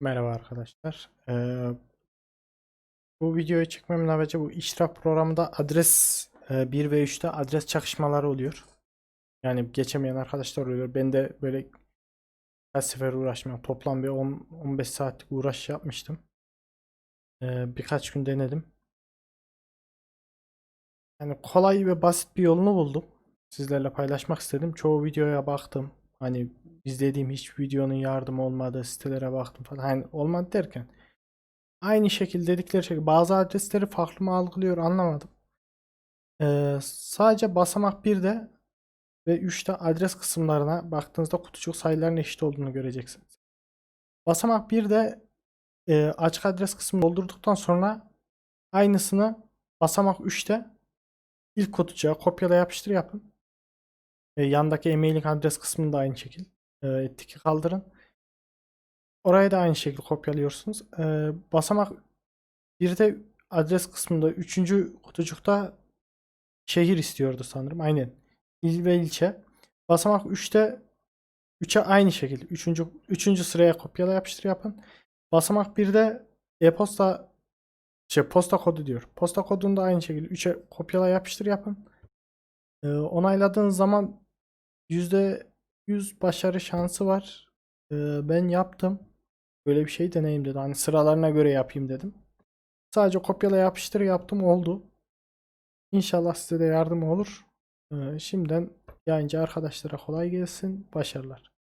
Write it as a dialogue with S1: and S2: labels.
S1: Merhaba arkadaşlar. Ee, bu videoyu çekmemin amacı bu işraf programında adres e, 1 ve 3'te adres çakışmaları oluyor. Yani geçemeyen arkadaşlar oluyor. Ben de böyle kaç sefer uğraşmıyorum. Toplam bir 10-15 saatlik uğraş yapmıştım. Ee, birkaç gün denedim. Yani kolay ve basit bir yolunu buldum. Sizlerle paylaşmak istedim. Çoğu videoya baktım. Hani izlediğim hiçbir videonun yardımı olmadı. Sitelere baktım falan. Hani olmadı derken. Aynı şekilde dedikleri şekilde bazı adresleri farklı mı algılıyor anlamadım. Ee, sadece basamak 1'de ve 3'te adres kısımlarına baktığınızda kutucuk sayıların eşit olduğunu göreceksiniz. Basamak 1'de e, açık adres kısmını doldurduktan sonra aynısını basamak 3'te ilk kutucuğa kopyala yapıştır yapın. E, yandaki e-mailing adres kısmını da aynı şekilde e, tiki kaldırın. Orayı da aynı şekilde kopyalıyorsunuz. E, basamak bir de adres kısmında üçüncü kutucukta şehir istiyordu sanırım. Aynen. İl ve ilçe. Basamak 3'te 3'e aynı şekilde. Üçüncü, üçüncü sıraya kopyala yapıştır yapın. Basamak 1'de e-posta şey posta kodu diyor. Posta kodunu da aynı şekilde 3'e kopyala yapıştır yapın. Ee, onayladığınız zaman %100 başarı şansı var. Ben yaptım. Böyle bir şey deneyim dedi. Hani sıralarına göre yapayım dedim. Sadece kopyala yapıştır yaptım oldu. İnşallah size de yardım olur. Şimdiden yayıncı arkadaşlara kolay gelsin. Başarılar.